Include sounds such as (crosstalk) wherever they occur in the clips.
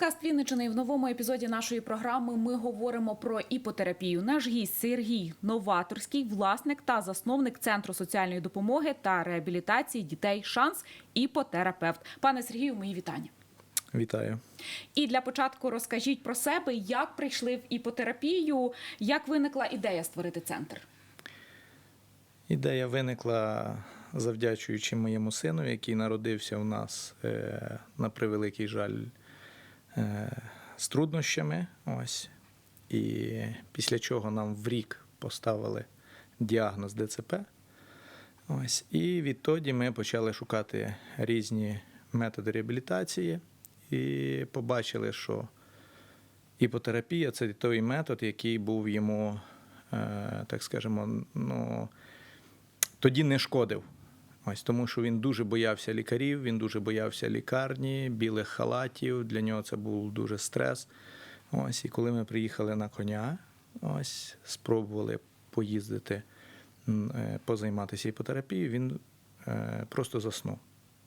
подкаст Вінничини. І в новому епізоді нашої програми ми говоримо про іпотерапію. Наш гість Сергій Новаторський, власник та засновник центру соціальної допомоги та реабілітації дітей Шанс іпотерапевт. Пане Сергію, мої вітання. Вітаю. І для початку розкажіть про себе, як прийшли в іпотерапію, як виникла ідея створити центр. Ідея виникла завдячуючи моєму сину, який народився у нас е, на превеликий жаль з труднощами. Ось. І після чого нам в рік поставили діагноз ДЦП. Ось. І відтоді ми почали шукати різні методи реабілітації і побачили, що іпотерапія це той метод, який був йому, е, так скажемо, ну, тоді не шкодив. Ось тому, що він дуже боявся лікарів, він дуже боявся лікарні, білих халатів. Для нього це був дуже стрес. Ось, і коли ми приїхали на коня, ось спробували поїздити, е, позайматися іпотерапією, він е, просто заснув.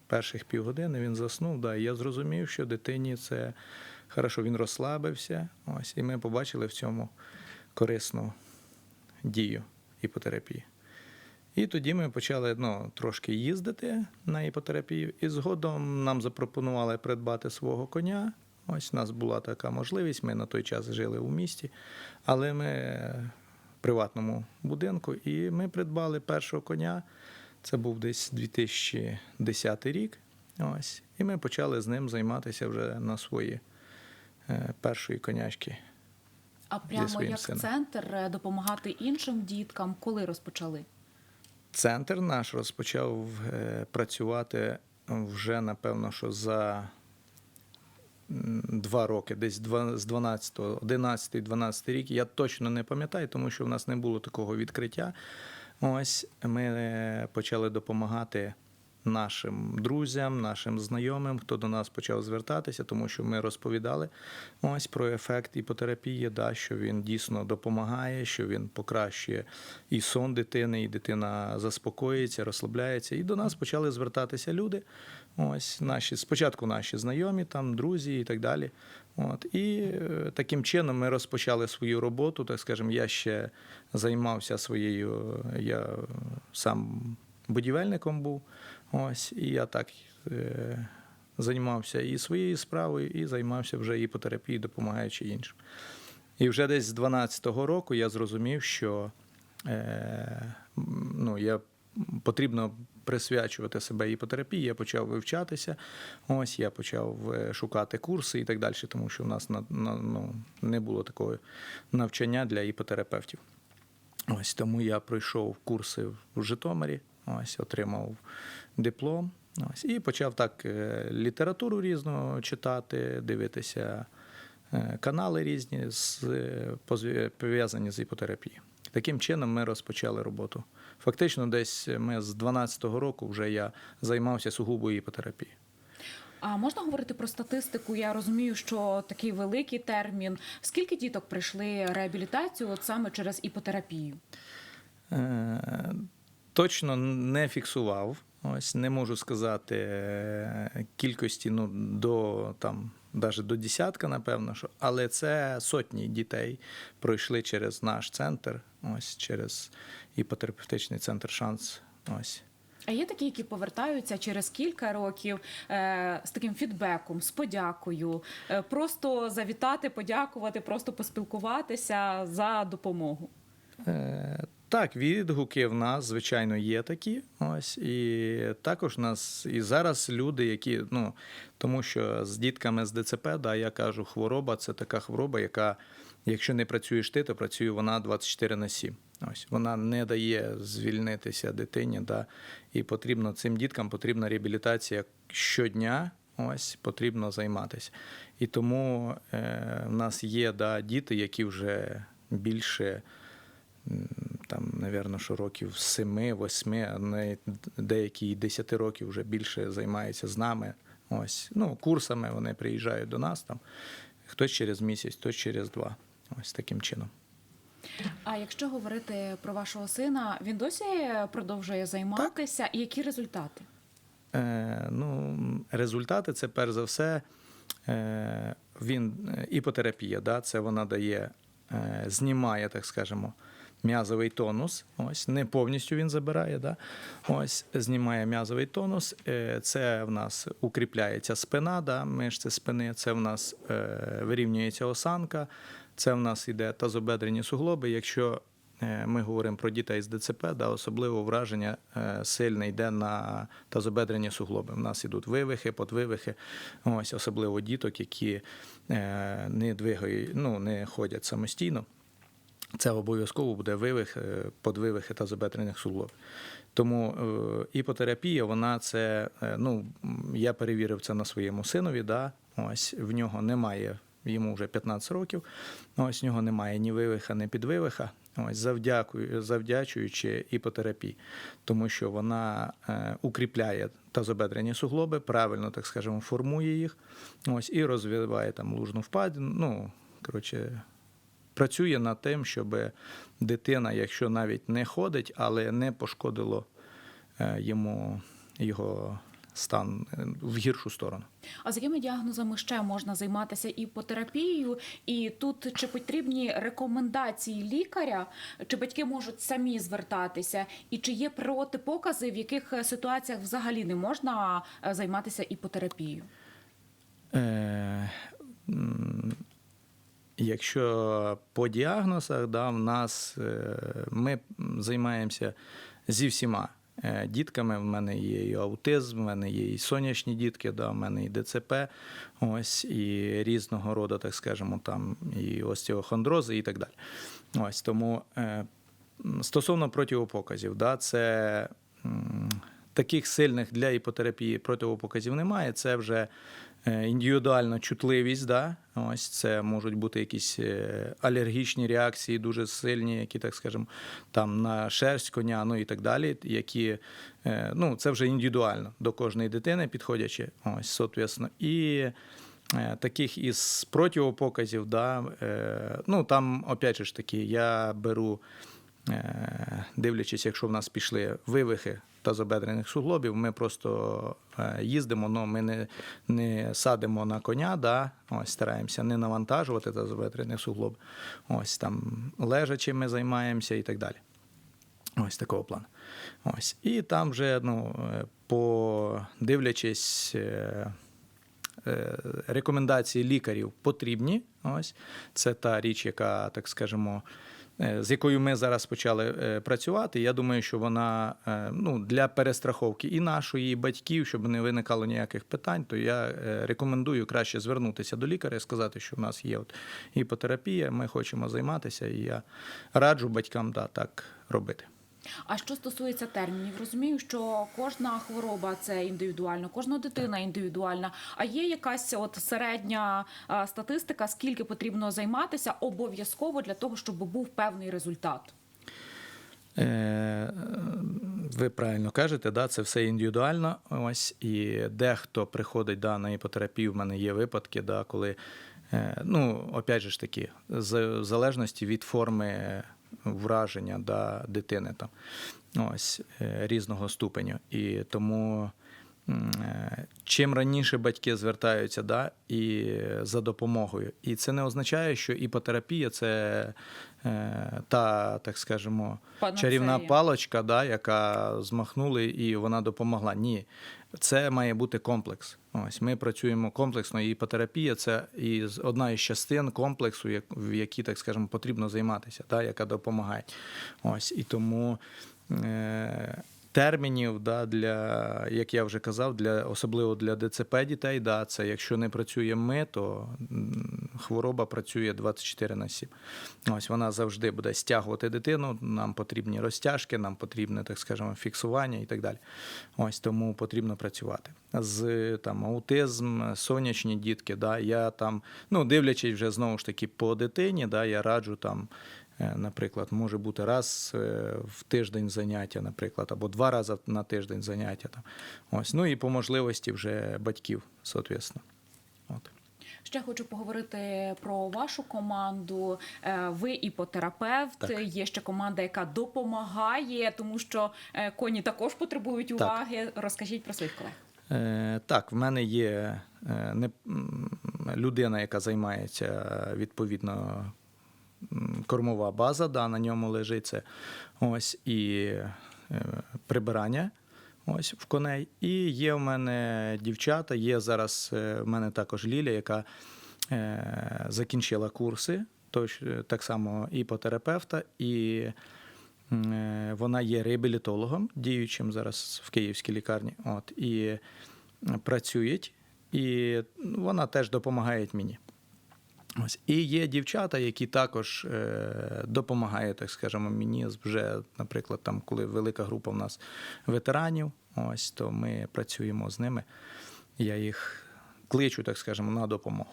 Перших півгодини він заснув. Да, і я зрозумів, що дитині це хорошо, він розслабився. Ось, і ми побачили в цьому корисну дію іпотерапії. І тоді ми почали ну, трошки їздити на іпотерапію, і згодом нам запропонували придбати свого коня. Ось у нас була така можливість. Ми на той час жили у місті, але ми в приватному будинку, і ми придбали першого коня. Це був десь 2010 рік. Ось, і ми почали з ним займатися вже на свої е, першої конячки. А прямо як сином. центр е, допомагати іншим діткам, коли розпочали? Центр наш розпочав е, працювати вже, напевно, що за два роки, десь з 12, 11, 12 рік. Я точно не пам'ятаю, тому що в нас не було такого відкриття. Ось ми е, почали допомагати нашим друзям, нашим знайомим, хто до нас почав звертатися, тому що ми розповідали ось про ефект іпотерапії, да, що він дійсно допомагає, що він покращує і сон дитини, і дитина заспокоїться, розслабляється. І до нас почали звертатися люди. Ось наші спочатку наші знайомі, там друзі і так далі. От і е, таким чином ми розпочали свою роботу. Так скажемо, я ще займався своєю. Я сам будівельником був. Ось, і я так е, займався і своєю справою, і займався вже іпотерапією, допомагаючи іншим. І вже десь з 12-го року я зрозумів, що е, ну, я, потрібно присвячувати себе іпотерапії. Я почав вивчатися. Ось я почав е, шукати курси і так далі, тому що в нас на, на, ну, не було такого навчання для іпотерапевтів. Ось тому я пройшов курси в Житомирі, ось отримав диплом. Ось, і почав так е, літературу різну читати, дивитися е, канали різні, з, е, пов'язані з іпотерапією. Таким чином ми розпочали роботу. Фактично, десь ми з 12-го року вже я займався сугубо іпотерапією. А можна говорити про статистику? Я розумію, що такий великий термін. Скільки діток прийшли реабілітацію от саме через іпотерапію? Точно не фіксував. Ось не можу сказати е, кількості ну, до там, навіть до десятка, напевно, що, але це сотні дітей пройшли через наш центр, ось через іпотерапевтичний центр Шанс. Ось. А є такі, які повертаються через кілька років е, з таким фідбеком, з подякою, е, просто завітати, подякувати, просто поспілкуватися за допомогу. Е, Так, відгуки в нас, звичайно, є такі. Ось і також нас і зараз люди, які ну тому що з дітками з ДЦП, да, я кажу, хвороба це така хвороба, яка, якщо не працюєш ти, то працює вона 24 на 7. Ось вона не дає звільнитися дитині. Да, і потрібно цим діткам потрібна реабілітація щодня. Ось потрібно займатися. І тому е, в нас є да, діти, які вже більше там, напевно, що років семи, восьми, а навіть деякі 10 років вже більше займаються з нами. Ось, ну, курсами вони приїжджають до нас там. Хтось через місяць, хтось через два. Ось таким чином. А якщо говорити про вашого сина, він досі продовжує займатися. І які результати? Е, ну, результати це перш за все. Е, він е, іпотерапія, да, це вона дає, е, знімає, так скажемо, м'язовий тонус. Ось не повністю він забирає, да? ось знімає м'язовий тонус. Е, Це в нас укріпляється спина, да, мишці спини. Це в нас е, вирівнюється осанка. Це в нас іде тазобедрені суглоби. Якщо е, ми говоримо про дітей з ДЦП, да, особливо враження сильне йде на тазобедрені суглоби. У нас ідуть вивихи, подвивихи, ось особливо діток, які не двигають, ну не ходять самостійно. Це обов'язково буде вивих, е, подвивихи тазобедрених суглобів. Тому е, іпотерапія, вона це, е, ну, я перевірив це на своєму синові, да, ось в нього немає, йому вже 15 років, ось в нього немає ні вивиха, ні підвивиха, ось завдякую, завдячуючи іпотерапії, тому що вона е, укріпляє тазобедрені суглоби, правильно, так скажемо, формує їх, ось, і розвиває там лужну впадину, ну, коротше, працює над тим, щоб дитина, якщо навіть не ходить, але не пошкодило е, йому його стан е, в гіршу сторону. А з якими діагнозами ще можна займатися іпотерапією? І тут чи потрібні рекомендації лікаря, чи батьки можуть самі звертатися, і чи є протипокази, в яких е, ситуаціях взагалі не можна займатися іпотерапією? Е, Якщо по діагнозах, да, в нас е, ми займаємося зі всіма е, дітками. В мене є і аутизм, в мене є і сонячні дітки, да, в мене і ДЦП, ось, і різного роду, так скажемо, там і остеохондрози, і так далі. Ось тому е, стосовно противопоказів, да, це таких сильних для іпотерапії противопоказів немає. Це вже індивідуальна чутливість, да? ось це можуть бути якісь е, алергічні реакції, дуже сильні, які, так скажемо, там на шерсть коня, ну і так далі, які е, ну, це вже індивідуально до кожної дитини підходячи. Ось, соответственно. І е, таких із противопоказів, да, е, ну там, опять же ж таки, я беру. Е, Дивлячись, якщо в нас пішли вивихи тазобедрених суглобів, ми просто е, їздимо, але ми не, не садимо на коня, да? ось, стараємося не навантажувати тазобедрених суглоб. Ось там лежачи ми займаємося і так далі. Ось такого плану. Ось. І там вже, ну, е, по е, Рекомендації лікарів потрібні. Ось це та річ, яка, так скажемо, з якою ми зараз почали е, працювати. Я думаю, що вона е, ну, для перестраховки і нашої, і батьків, щоб не виникало ніяких питань, то я е, рекомендую краще звернутися до лікаря і сказати, що в нас є от гіпотерапія, ми хочемо займатися, і я раджу батькам да, так робити. А що стосується термінів, розумію, що кожна хвороба це індивідуально, кожна дитина індивідуальна. А є якась от середня статистика, скільки потрібно займатися обов'язково для того, щоб був певний результат? Е, Ви правильно кажете, да, це все індивідуально. Ось і дехто приходить да, на іпотерапію. В мене є випадки, да, коли е, ну, опять же ж таки, в залежності від форми враження да, дитини там, ось е, різного ступеню. І тому. е, Чим раніше батьки звертаються да, і за допомогою. І це не означає, що іпотерапія це е, та, так скажемо, чарівна палочка, да, яка змахнули і вона допомогла. Ні, це має бути комплекс. Ось ми працюємо комплексно. І іпотерапія це і одна із частин комплексу, в якій, так скажемо, потрібно займатися, да, яка допомагає. Ось і тому. Е- Термінів да, для, як я вже казав, для особливо для ДЦП дітей, да, це якщо не працюємо ми, то хвороба працює 24 на 7. Ось вона завжди буде стягувати дитину. Нам потрібні розтяжки, нам потрібне, так скажемо, фіксування і так далі. Ось тому потрібно працювати. З там аутизм, сонячні дітки, да, я там, ну дивлячись вже знову ж таки по дитині, да, я раджу там. Е, Наприклад, може бути раз е, в тиждень заняття, наприклад, або два рази на тиждень заняття. Там. Ось. Ну і по можливості вже батьків, соответственно. От. Ще хочу поговорити про вашу команду. Е, Ви іпотерапевт. Так. Є ще команда, яка допомагає, тому що коні також потребують уваги. Розкажіть про своїх колег. Так, в мене є людина, яка займається відповідно кормова база, да, на ньому лежить це. Ось і е, прибирання. Ось в коней. І є в мене дівчата, є зараз е, в мене також Ліля, яка е, закінчила курси, тож, е, так само і м, е, вона є реабілітологом, діючим зараз в київській лікарні. От, і працюють, і вона теж допомагає мені. Ось. І є дівчата, які також е, допомагають, так скажемо, мені вже, наприклад, там, коли велика група в нас ветеранів, ось, то ми працюємо з ними. Я їх кличу, так скажемо, на допомогу.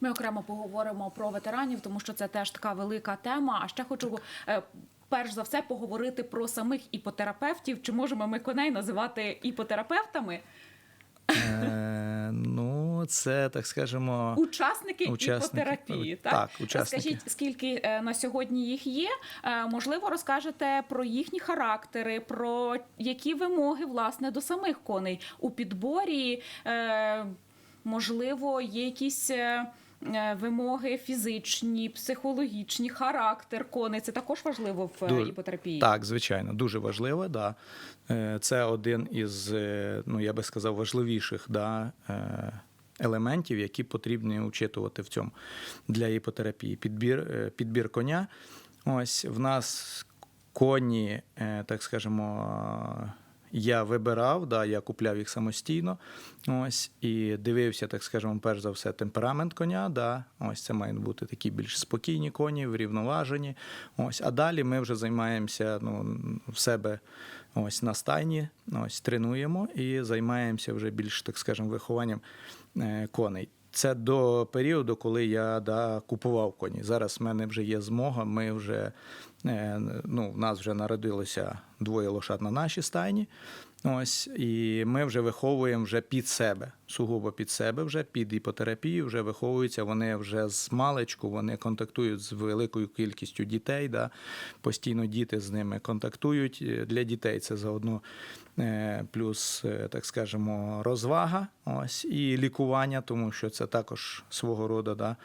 Ми окремо поговоримо про ветеранів, тому що це теж така велика тема. А ще хочу е, перш за все поговорити про самих іпотерапевтів. Чи можемо ми коней називати іпотерапевтами? Це, так скажемо, Учасники, Учасники. іпотерапії. Так, Так, учасники. Скажіть, скільки е, на сьогодні їх є? Е, Можливо, розкажете про їхні характери, про які вимоги власне до самих коней у підборі. Е, Можливо, є якісь. Вимоги фізичні, психологічні, характер коней це також важливо в Дуже. іпотерапії. Так, звичайно, дуже важливо. Да. Це один із, ну я би сказав, важливіших да, елементів, які потрібно учитувати в цьому для іпотерапії. Підбір, е, підбір коня. Ось в нас коні, е, так скажемо. Я вибирав, да, я купляв їх самостійно. Ось, і дивився, так скажемо, перш за все, темперамент коня. Да, ось це мають бути такі більш спокійні коні, врівноважені. Ось, а далі ми вже займаємося ну, в себе ось на стайні, ось тренуємо і займаємося вже більш, так скажемо, вихованням е, коней. Це до періоду, коли я да, купував коні. Зараз в мене вже є змога. Ми вже е, ну, в нас вже народилося двоє лошад на нашій стайні. Ось, і ми вже виховуємо вже під себе, сугубо під себе, вже під іпотерапію, вже виховуються. Вони вже з маличку, вони контактують з великою кількістю дітей. Да? Постійно діти з ними контактують. Для дітей це заодно е, плюс, е, так скажемо, розвага, ось і лікування, тому що це також свого роду да,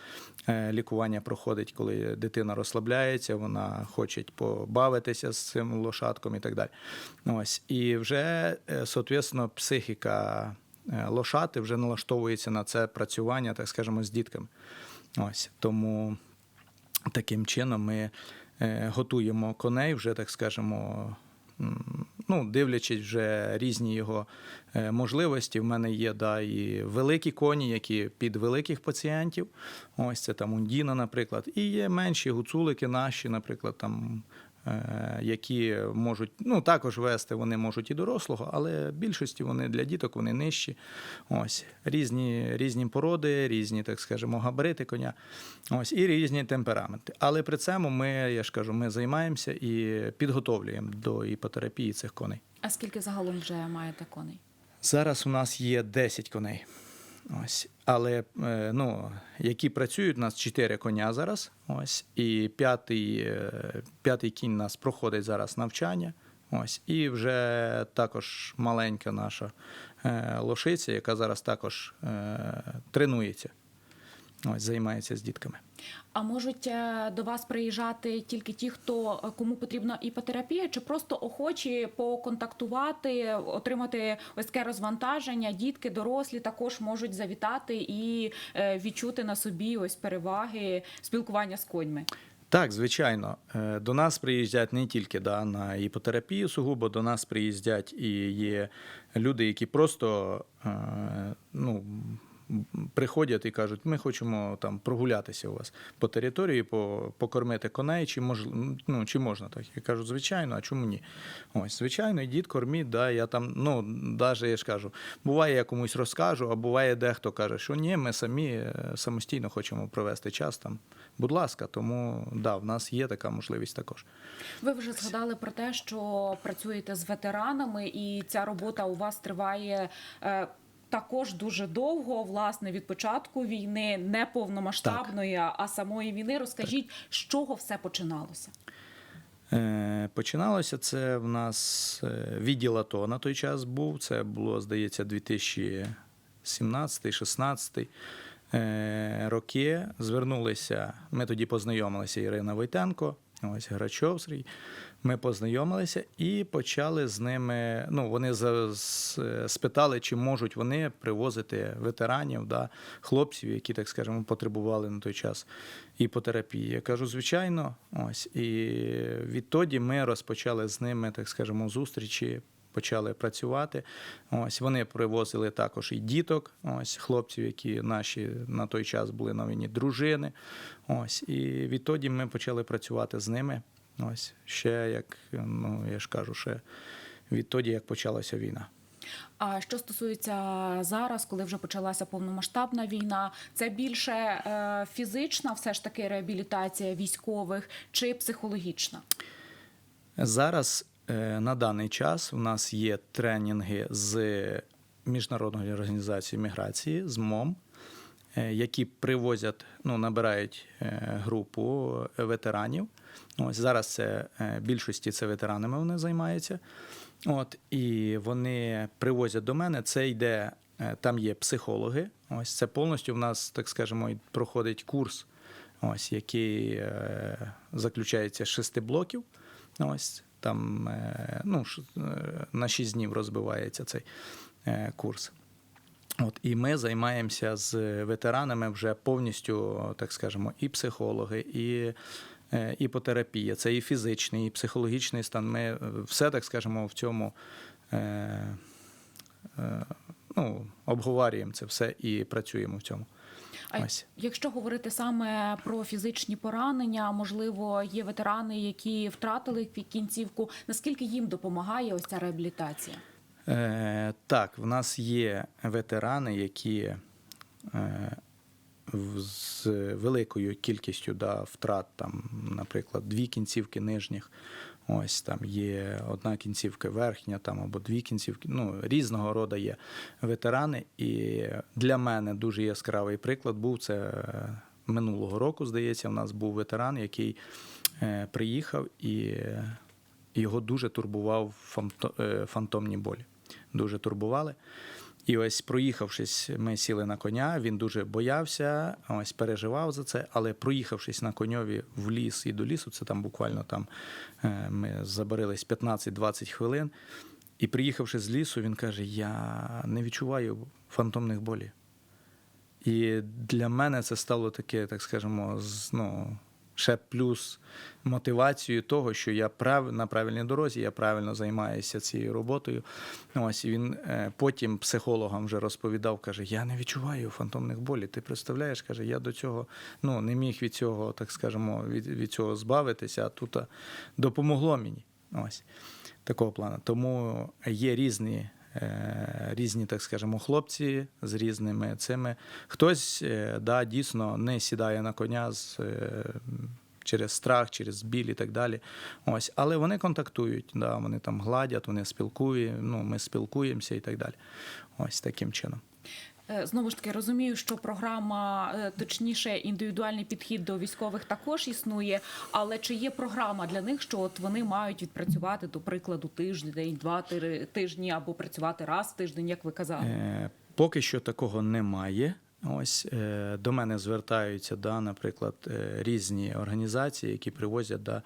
е, лікування проходить, коли дитина розслабляється, вона хоче побавитися з цим лошадком і так далі. Ось і вже, соответственно, психіка лошати вже налаштовується на це працювання, так скажемо, з дітками. Ось тому таким чином ми е, готуємо коней, вже так скажемо. Ну, дивлячись вже різні його е, можливості. В мене є да, і великі коні, які під великих пацієнтів. Ось це там Ундіна, наприклад. І є менші гуцулики наші, наприклад, там, е, які можуть ну, також вести, вони можуть і дорослого, але більшості вони для діток вони нижчі. Ось різні, різні породи, різні, так скажемо, габарити коня. Ось і різні темпераменти. Але при цьому ми, я ж кажу, ми займаємося і підготовлюємо до іпотерапії цих коней. А скільки загалом вже маєте коней? Зараз у нас є 10 коней. Ось. Але е, ну, які працюють, у нас чотири коня зараз. Ось. І п'ятий, е, п'ятий кінь у нас проходить зараз навчання. Ось. І вже також маленька наша е, лошиця, яка зараз також тренується. Ось, займається з дітками. А можуть е, до вас приїжджати тільки ті, хто е, кому потрібна іпотерапія, чи просто охочі поконтактувати, отримати ось таке розвантаження? Дітки, дорослі також можуть завітати і е, відчути на собі ось переваги спілкування з коньми. Так, звичайно. До нас приїздять не тільки да, на іпотерапію сугубо, до нас приїздять і є люди, які просто ну, приходять і кажуть, ми хочемо там прогулятися у вас по території, по, покормити коней, чи, мож, ну, чи можна так. Я кажу, звичайно, а чому ні? Ось, звичайно, йдіть, корміть, да, я там, ну, навіть я ж кажу, буває, я комусь розкажу, а буває дехто каже, що ні, ми самі е, самостійно хочемо провести час там. Будь ласка, тому да, в нас є така можливість також. Ви вже згадали про те, що працюєте з ветеранами, і ця робота у вас триває. Також дуже довго, власне, від початку війни, не повномасштабної, а самої війни. Розкажіть, з чого все починалося? Е, Починалося це в нас е, відділ АТО на той час був. Це було, здається, 2017-16 е, роки. Звернулися. Ми тоді познайомилися Ірина Войтенко, ось Грачов Сергій. Ми познайомилися і почали з ними. Ну, вони за, спитали, чи можуть вони привозити ветеранів, да, хлопців, які, так скажемо, потребували на той час іпотерапії. Я кажу, звичайно, ось. І відтоді ми розпочали з ними, так скажемо, зустрічі. Почали працювати. Ось вони привозили також і діток, ось хлопців, які наші на той час були на війні, дружини. Ось і відтоді ми почали працювати з ними. Ось ще як ну я ж кажу, ще відтоді, як почалася війна. А що стосується зараз, коли вже почалася повномасштабна війна, це більше е, фізична, все ж таки реабілітація військових чи психологічна? Зараз е, на даний час у нас є тренінги з міжнародної організації міграції з МОМ, які привозять, ну набирають е, групу ветеранів. Ось зараз це е, більшості це ветеранами вони займаються. От і вони привозять до мене. Це йде, е, там є психологи. Ось це повністю в нас, так скажемо, проходить курс, ось який е, заключається з шести блоків. Ось там е, ну, е, на 6 днів розбивається цей е, курс. От, і ми займаємося з ветеранами вже повністю, так скажемо, і психологи, і е, іпотерапія. Це і фізичний, і психологічний стан. Ми е, все, так скажемо, в цьому е, е, ну, обговорюємо це все і працюємо в цьому. А Ось. якщо говорити саме про фізичні поранення, можливо, є ветерани, які втратили кінцівку. Наскільки їм допомагає ось ця реабілітація? Е, так, в нас є ветерани, які е, з великою кількістю да, втрат, там, наприклад, дві кінцівки нижніх. Ось там є одна кінцівка верхня, там або дві кінцівки. Ну, різного роду є ветерани. І для мене дуже яскравий приклад був це е, минулого року. Здається, в нас був ветеран, який е, приїхав і е, його дуже турбував фантомні болі. Дуже турбували. І ось проїхавшись, ми сіли на коня. Він дуже боявся, ось переживав за це. Але проїхавшись на коньові в ліс і до лісу, це там буквально там е, ми забарились 15-20 хвилин. І приїхавши з лісу, він каже: Я не відчуваю фантомних болів. І для мене це стало таке, так скажемо, ну, ще плюс мотивацією того, що я прав, на правильній дорозі, я правильно займаюся цією роботою. Ось і він е, потім психологам вже розповідав, каже: Я не відчуваю фантомних болів. Ти представляєш, каже, я до цього ну, не міг від цього, так скажемо, від, від цього збавитися, а тут допомогло мені. Ось такого плану. Тому є різні. Е, Різні, так скажемо, хлопці з різними цими. Хтось е, да, дійсно не сідає на коня з, е, через страх, через біль і так далі. Ось, але вони контактують, да, вони там гладять, вони спілкують, ну, ми спілкуємося і так далі. Ось таким чином. Е, Знову ж таки розумію, що програма, е, точніше, індивідуальний підхід до військових також існує. Але чи є програма для них, що от вони мають відпрацювати, до прикладу, тиждень, два-три тижні або працювати раз в тиждень, як ви казали? Е, Поки що такого немає. Ось е, до мене звертаються, да, наприклад, е, різні організації, які привозять. Да,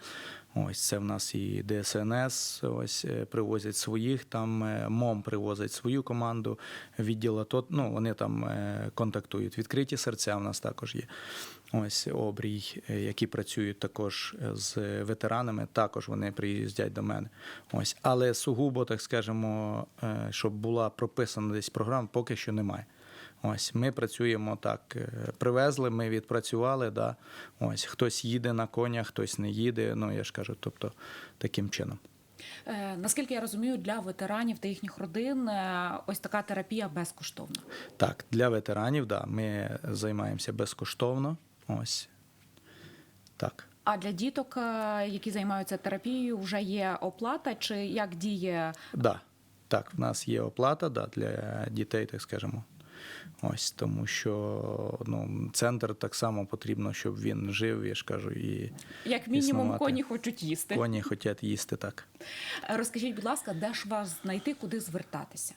ось це в нас і ДСНС, ось е, привозять своїх. Там МОМ привозить свою команду, відділ АТО, ну вони там контактують. Відкриті серця в нас також є. Ось обрій, які працюють також з ветеранами, також вони приїздять до мене. Ось, але сугубо, так скажемо, щоб була прописана десь програма, поки що немає. Ось ми працюємо так. е, Привезли, ми відпрацювали. Да. Ось хтось їде на конях, хтось не їде. Ну я ж кажу, тобто таким чином. Е, Наскільки я розумію, для ветеранів та їхніх родин е, ось така терапія безкоштовна. Так, для ветеранів, да, ми займаємося безкоштовно. Ось так. А для діток, які займаються терапією, вже є оплата, чи як діє Да, так, в нас є оплата да, для дітей, так скажемо. Ось тому, що ну, центр так само потрібно, щоб він жив, я ж кажу, і Як мінімум, Існувати. коні хочуть їсти. коні хочуть їсти так. Розкажіть, будь ласка, де ж вас знайти, куди звертатися?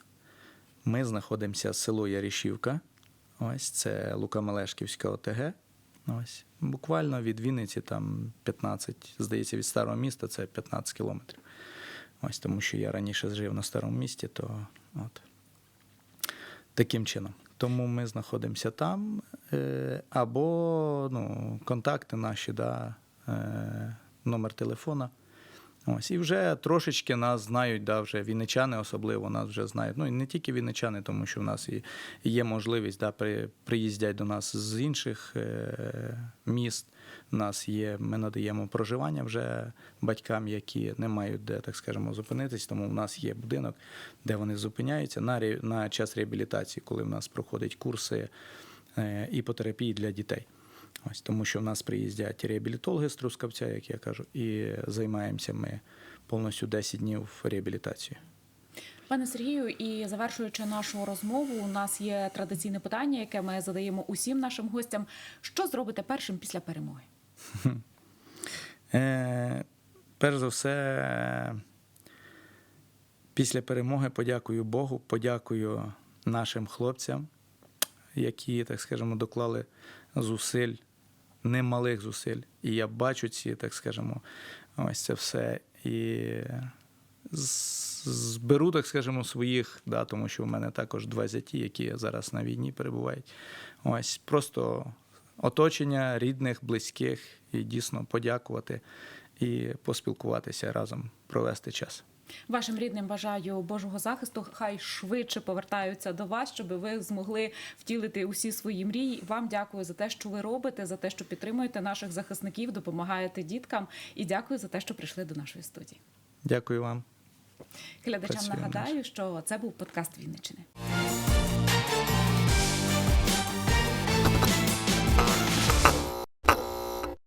Ми знаходимося село Ярішівка. Ось це Лука-Мелешківська ОТГ. Ось буквально від Вінниці там 15, здається, від старого міста це 15 кілометрів. Ось тому, що я раніше жив на старому місті, то от таким чином. Тому ми знаходимося там. Е, або ну, контакти наші, да, е, номер телефона. Ось, і вже трошечки нас знають, да, вже вінничани особливо нас вже знають. Ну і не тільки вінничани, тому що в нас і, є можливість, да, при, приїздять до нас з інших е, міст. У нас є, ми надаємо проживання вже батькам, які не мають де, так скажемо, зупинитись. Тому в нас є будинок, де вони зупиняються на, на час реабілітації, коли в нас проходять курси е, іпотерапії для дітей. Ось тому, що в нас приїздять реабілітологи з Трускавця, як я кажу, і займаємося ми повністю 10 днів реабілітацією. Пане Сергію, і завершуючи нашу розмову, у нас є традиційне питання, яке ми задаємо усім нашим гостям. Що зробите першим після перемоги? (laughs) Е, перш за все, після перемоги подякую Богу, подякую нашим хлопцям, які, так скажемо, доклали зусиль, немалих зусиль. І я бачу ці, так скажемо, ось це все. І зберу, так скажемо, своїх, да, тому що в мене також два зяті, які зараз на війні перебувають. Ось просто оточення рідних, близьких, і дійсно подякувати і поспілкуватися разом, провести час. Вашим рідним бажаю Божого захисту. Хай швидше повертаються до вас, щоб ви змогли втілити усі свої мрії. Вам дякую за те, що ви робите, за те, що підтримуєте наших захисників, допомагаєте діткам. І дякую за те, що прийшли до нашої студії. Дякую вам. Глядачам Працюємо нагадаю, що це був подкаст Вінничини.